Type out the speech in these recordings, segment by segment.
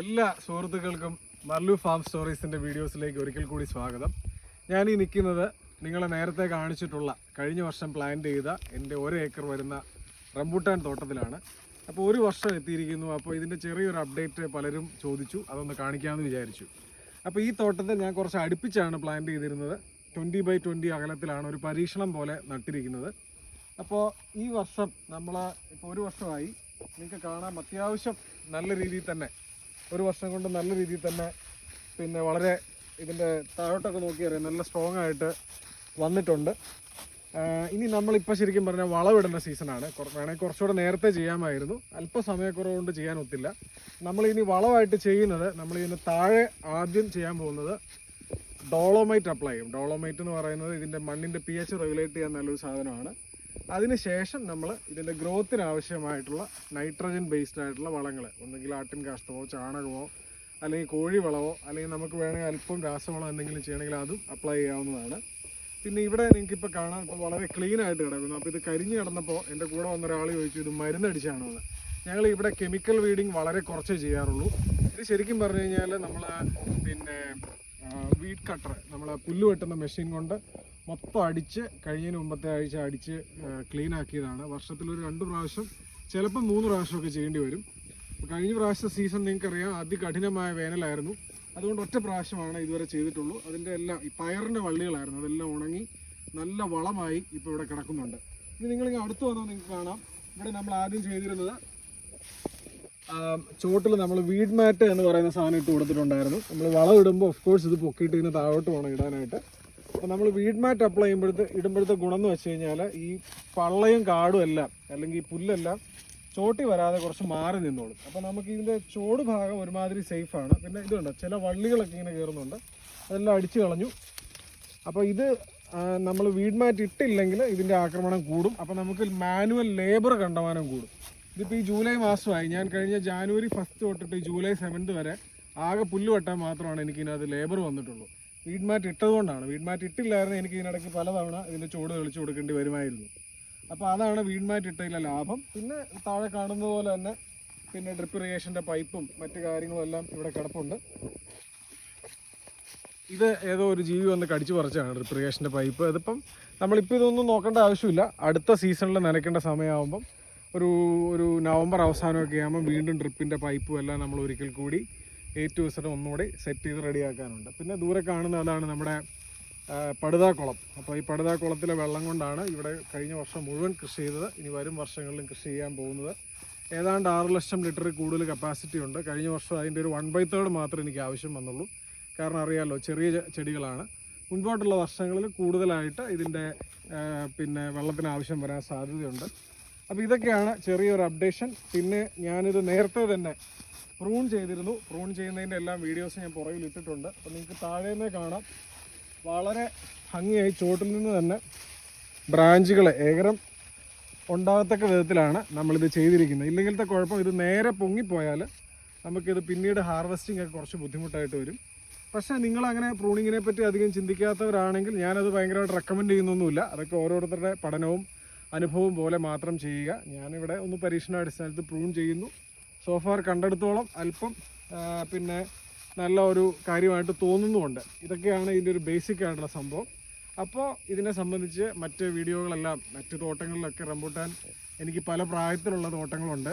എല്ലാ സുഹൃത്തുക്കൾക്കും മല്ലു ഫാം സ്റ്റോറീസിന്റെ വീഡിയോസിലേക്ക് ഒരിക്കൽ കൂടി സ്വാഗതം. ഞാൻ ഈ നിൽക്കുന്നത് നിങ്ങളെ നേരത്തെ കാണിച്ചിട്ടുള്ള കഴിഞ്ഞ വർഷം പ്ലാൻ ചെയ്ത എന്റെ ഒരു ഏക്കർ വരുന്ന റംബൂട്ടാൻ തോട്ടത്തിലാണ്. അപ്പോൾ ഒരു വർഷം എത്തിയിരിക്കുന്നു. അപ്പോൾ ഇതിന്റെ ചെറിയൊരു അപ്ഡേറ്റ് പലരും ചോദിച്ചു. അതൊന്ന് കാണിക്കാമെന്ന് വിചാരിച്ചു. അപ്പോൾ ഈ തോട്ടത്തിൽ ഞാൻ കുറച്ച് അടുപ്പിച്ചാണ് പ്ലാൻ ചെയ്തിരുന്നത്. ട്വന്റി ബൈ ട്വന്റി അകലത്തിലാണ് ഒരു പരീക്ഷണം പോലെ നട്ടിരിക്കുന്നത്. അപ്പോൾ ഈ വർഷം നമ്മൾ ഇപ്പോൾ ഒരു വർഷമായി നിങ്ങൾക്ക് കാണാം അത്യാവശ്യം നല്ല രീതിയിൽ തന്നെ ഒരു വർഷം കൊണ്ട് നല്ല രീതിയിൽ തന്നെ പിന്നെ വളരെ ഇതിന്റെ താഴോട്ടൊക്കെ നോക്കിയറിയാം നല്ല സ്ട്രോങ് ആയിട്ട് വന്നിട്ടുണ്ട്. ഇനി നമ്മളിപ്പോൾ ശരിക്കും പറഞ്ഞാൽ വളവിടേണ്ട സീസണാണ് വേണമെങ്കിൽ കുറച്ചുകൂടെ നേരത്തെ ചെയ്യാമായിരുന്നു. അല്പ സമയക്കുറവ് കൊണ്ട് ചെയ്യാൻ ഒത്തില്ല. നമ്മളിനി വളവായിട്ട് ചെയ്യുന്നത് നമ്മൾ ഇതിന് താഴെ ആദ്യം ചെയ്യാൻ പോകുന്നത് ഡോളോമൈറ്റ് അപ്ലൈ ചെയ്യും. ഡോളോമൈറ്റ് എന്ന് പറയുന്നത് ഇതിന്റെ മണ്ണിന്റെ പി എച്ച് റെഗുലേറ്റ് ചെയ്യാൻ നല്ലൊരു സാധനമാണ്. അതിനുശേഷം നമ്മൾ ഇതിന്റെ ഗ്രോത്തിന് ആവശ്യമായിട്ടുള്ള നൈട്രജൻ ബേസ്ഡ് ആയിട്ടുള്ള വളങ്ങൾ ഒന്നുകിൽ ആട്ടിൻ കാഷ്ടമോ ചാണകമോ അല്ലെങ്കിൽ കോഴി വളമോ അല്ലെങ്കിൽ നമുക്ക് വേണമെങ്കിൽ അല്പം രാസവളം എന്തെങ്കിലും ചെയ്യണമെങ്കിൽ അതും അപ്ലൈ ചെയ്യാവുന്നതാണ്. പിന്നെ ഇവിടെ നിങ്ങൾക്ക് ഇപ്പോൾ കാണാൻ ഇപ്പോൾ വളരെ ക്ലീൻ ആയിട്ട് കിടക്കുന്നു. അപ്പോൾ ഇത് കരിഞ്ഞ് കിടന്നപ്പോൾ എന്റെ കൂടെ വന്ന ഒരാൾ ചോദിച്ചു ഇത് മരുന്നടിച്ചാണോ എന്ന് ഞങ്ങൾ ഇവിടെ കെമിക്കൽ വീഡിങ് വളരെ കുറച്ച് ചെയ്യാറുള്ളൂ. ഇത് ശരിക്കും പറഞ്ഞു കഴിഞ്ഞാൽ നമ്മൾ പിന്നെ വീഡ് കട്ടർ നമ്മൾ പുല്ല് വെട്ടുന്ന മെഷീൻ കൊണ്ട് മൊത്തം അടിച്ച് കഴിഞ്ഞതിന് മുമ്പത്തെ ആഴ്ച അടിച്ച് ക്ലീൻ ആക്കിയതാണ്. വർഷത്തിലൊരു രണ്ട് പ്രാവശ്യം ചിലപ്പോൾ മൂന്ന് പ്രാവശ്യമൊക്കെ ചെയ്യേണ്ടി വരും. കഴിഞ്ഞ പ്രാവശ്യത്തെ സീസൺ നിങ്ങൾക്കറിയാം അതികഠിനമായ വേനലായിരുന്നു. അതുകൊണ്ട് ഒറ്റ പ്രാവശ്യമാണ് ഇതുവരെ ചെയ്തിട്ടുള്ളൂ. അതിന്റെ എല്ലാം ഈ പയറിന്റെ വള്ളികളായിരുന്നു. അതെല്ലാം ഉണങ്ങി നല്ല വളമായി ഇപ്പോൾ ഇവിടെ കിടക്കുന്നുണ്ട്. ഇനി നിങ്ങളിങ്ങനെ അടുത്ത് വന്നാൽ നിങ്ങൾക്ക് കാണാം. ഇവിടെ നമ്മൾ ആദ്യം ചെയ്തിരുന്നത് ചുവട്ടിൽ നമ്മൾ വീഡ് മാറ്റ് എന്ന് പറയുന്ന സാധനം ഇട്ട് കൊടുത്തിട്ടുണ്ടായിരുന്നു. നമ്മൾ വളം ഇടുമ്പോൾ ഓഫ് കോഴ്സ് ഇത് പൊക്കിയിട്ട് ഇതിന് താഴോട്ട് വേണം ഇടാനായിട്ട്. അപ്പോൾ നമ്മൾ വീഡ് മാറ്റ് അപ്ലൈ ചെയ്യുമ്പോഴത്തെ ഇടുമ്പോഴത്തെ ഗുണം എന്ന് വെച്ച് കഴിഞ്ഞാൽ ഈ പള്ളയും കാടും എല്ലാം അല്ലെങ്കിൽ ഈ പുല്ലെല്ലാം ചോട്ടി വരാതെ കുറച്ച് മാറി നിന്നോളും. അപ്പോൾ നമുക്ക് ഇതിന്റെ ചോട് ഭാഗം ഒരുമാതിരി സേഫാണ് പിന്നെ ഇതുണ്ട് ചില വള്ളികളൊക്കെ ഇങ്ങനെ കയറുന്നുണ്ട് അതെല്ലാം അടിച്ചു കളഞ്ഞു. അപ്പോൾ ഇത് നമ്മൾ വീഡ് മാറ്റ് ഇട്ടില്ലെങ്കിൽ ഇതിന്റെ ആക്രമണം കൂടും. അപ്പോൾ നമുക്ക് മാനുവൽ ലേബർ കണ്ടമാനം കൂടും. ഇതിപ്പോൾ ഈ ജൂലൈ മാസമായി. ഞാൻ കഴിഞ്ഞ ജാനുവരി ഫസ്റ്റ് തൊട്ടിട്ട് ജൂലൈ സെവൻത് വരെ ആകെ പുല്ല് വെട്ടാൻ മാത്രമാണ് എനിക്കിതിനകത്ത് ലേബർ വന്നിട്ടുള്ളൂ. വീഡ് മാറ്റ് ഇട്ടതുകൊണ്ടാണ്. വീഡ് മാറ്റ് ഇട്ടില്ലായിരുന്നു എനിക്ക് ഇതിനിടയ്ക്ക് പലതവണ ഇതിന്റെ ചൂട് തെളിച്ച് കൊടുക്കേണ്ടി വരുമായിരുന്നു. അപ്പോൾ അതാണ് വീഡ് മാറ്റ് ഇട്ടതിലെ ലാഭം. പിന്നെ താഴെ കാണുന്ന പോലെ തന്നെ പിന്നെ ഡ്രിപ്പ് ഇറിഗേഷന്റെ പൈപ്പും മറ്റു കാര്യങ്ങളും എല്ലാം ഇവിടെ കിടപ്പുണ്ട്. ഇത് ഏതോ ഒരു ജീവി വന്ന് കടിച്ചു പറിച്ചാണ് ഡ്രിപ്പ് ഇറിഗേഷന്റെ പൈപ്പ്. അതിപ്പം നമ്മളിപ്പോൾ ഇതൊന്നും നോക്കേണ്ട ആവശ്യമില്ല. അടുത്ത സീസണിൽ നനയ്ക്കേണ്ട സമയമാകുമ്പം ഒരു ഒരു നവംബർ അവസാനമൊക്കെ ആകുമ്പം വീണ്ടും ഡ്രിപ്പിന്റെ പൈപ്പും എല്ലാം നമ്മൾ ഒരിക്കൽ കൂടി എയ്റ്റ് ടു സെറ്റ് ഒന്നുകൂടി സെറ്റ് ചെയ്ത് റെഡിയാക്കാനുണ്ട് പിന്നെ ദൂരെ കാണുന്ന അതാണ് നമ്മുടെ പടുതാക്കുളം. അപ്പോൾ ഈ പടുതാക്കുളത്തിലെ വെള്ളം കൊണ്ടാണ് ഇവിടെ കഴിഞ്ഞ വർഷം മുഴുവൻ കൃഷി ചെയ്തത്. ഇനി വരും വർഷങ്ങളിലും കൃഷി ചെയ്യാൻ പോകുന്നത്. ഏതാണ്ട് ആറ് ലക്ഷം ലിറ്റർ കൂടുതൽ കപ്പാസിറ്റി ഉണ്ട്. കഴിഞ്ഞ വർഷം അതിന്റെ ഒരു വൺ ബൈ തേർഡ് മാത്രമേ എനിക്ക് ആവശ്യം വന്നുള്ളൂ. കാരണം അറിയാമല്ലോ ചെറിയ ചെടികളാണ്. മുൻപോട്ടുള്ള വർഷങ്ങളിൽ കൂടുതലായിട്ട് ഇതിന്റെ പിന്നെ വെള്ളത്തിന് ആവശ്യം വരാൻ സാധ്യതയുണ്ട്. അപ്പോൾ ഇതൊക്കെയാണ് ചെറിയൊരു അപ്ഡേഷൻ പിന്നെ ഞാനിത് നേരത്തെ തന്നെ പ്രൂൺ ചെയ്തിരുന്നു. പ്രൂൺ ചെയ്യുന്നതിന്റെ എല്ലാം വീഡിയോസ് ഞാൻ പുറകിൽ ഇട്ടിട്ടുണ്ട്. അപ്പോൾ നിങ്ങൾക്ക് താഴെ നിന്ന് കാണാം. വളരെ ഭംഗിയായി ചുവട്ടിൽ നിന്ന് തന്നെ ബ്രാഞ്ചുകൾ ഏകരം ഉണ്ടാകത്തക്ക വിധത്തിലാണ് നമ്മളിത് ചെയ്തിരിക്കുന്നത്. ഇല്ലെങ്കിലത്തെ കുഴപ്പം ഇത് നേരെ പൊങ്ങിപ്പോയാൽ നമുക്കിത് പിന്നീട് ഹാർവെസ്റ്റിംഗ് ഒക്കെ കുറച്ച് ബുദ്ധിമുട്ടായിട്ട് വരും. പക്ഷേ നിങ്ങൾ അങ്ങനെ പ്രൂണിങ്ങിനെ പറ്റി അധികം ചിന്തിക്കാത്തവരാണെങ്കിൽ ഞാനത് ഭയങ്കരമായിട്ട് റെക്കമെൻഡ് ചെയ്യുന്നൊന്നുമില്ല. അതൊക്കെ ഓരോരുത്തരുടെ പഠനവും അനുഭവം പോലെ മാത്രം ചെയ്യുക. ഞാനിവിടെ ഒന്ന് പരീക്ഷണാടിസ്ഥാനത്തിൽ പ്രൂൺ ചെയ്യുന്നു. സോഫാർ കണ്ടെടുത്തോളം അല്പം പിന്നെ നല്ല ഒരു കാര്യമായിട്ട് തോന്നുന്നുമുണ്ട്. ഇതൊക്കെയാണ് ഇതിന്റെ ഒരു ബേസിക് ആയിട്ടുള്ള സംഭവം. അപ്പോൾ ഇതിനെ സംബന്ധിച്ച് മറ്റ് വീഡിയോകളെല്ലാം മറ്റ് തോട്ടങ്ങളിലൊക്കെ റംബൂട്ടാൻ എനിക്ക് പല പ്രായത്തിലുള്ള തോട്ടങ്ങളുണ്ട്.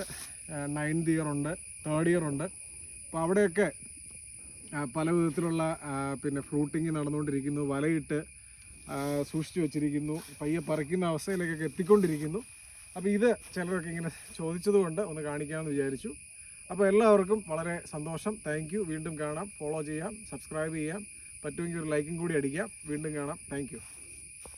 നയൻത് ഇയർ ഉണ്ട് തേർഡ് ഇയർ ഉണ്ട്. അപ്പോൾ അവിടെയൊക്കെ പല വിധത്തിലുള്ള പിന്നെ ഫ്രൂട്ടിങ് നടന്നുകൊണ്ടിരിക്കുന്നു വലയിട്ട് സൂക്ഷിച്ചു വെച്ചിരിക്കുന്നു പയ്യെ പറിക്കുന്ന അവസ്ഥയിലേക്കൊക്കെ എത്തിക്കൊണ്ടിരിക്കുന്നു. അപ്പോൾ ഇത് ചിലരൊക്കെ ഇങ്ങനെ ചോദിച്ചതുകൊണ്ട് ഒന്ന് കാണിക്കാമെന്ന് വിചാരിച്ചു. അപ്പോൾ എല്ലാവർക്കും വളരെ സന്തോഷം. താങ്ക് വീണ്ടും കാണാം. ഫോളോ ചെയ്യാം. സബ്സ്ക്രൈബ് ചെയ്യാം. പറ്റുമെങ്കിൽ ഒരു ലൈക്കും കൂടി അടിക്കാം. വീണ്ടും കാണാം. താങ്ക്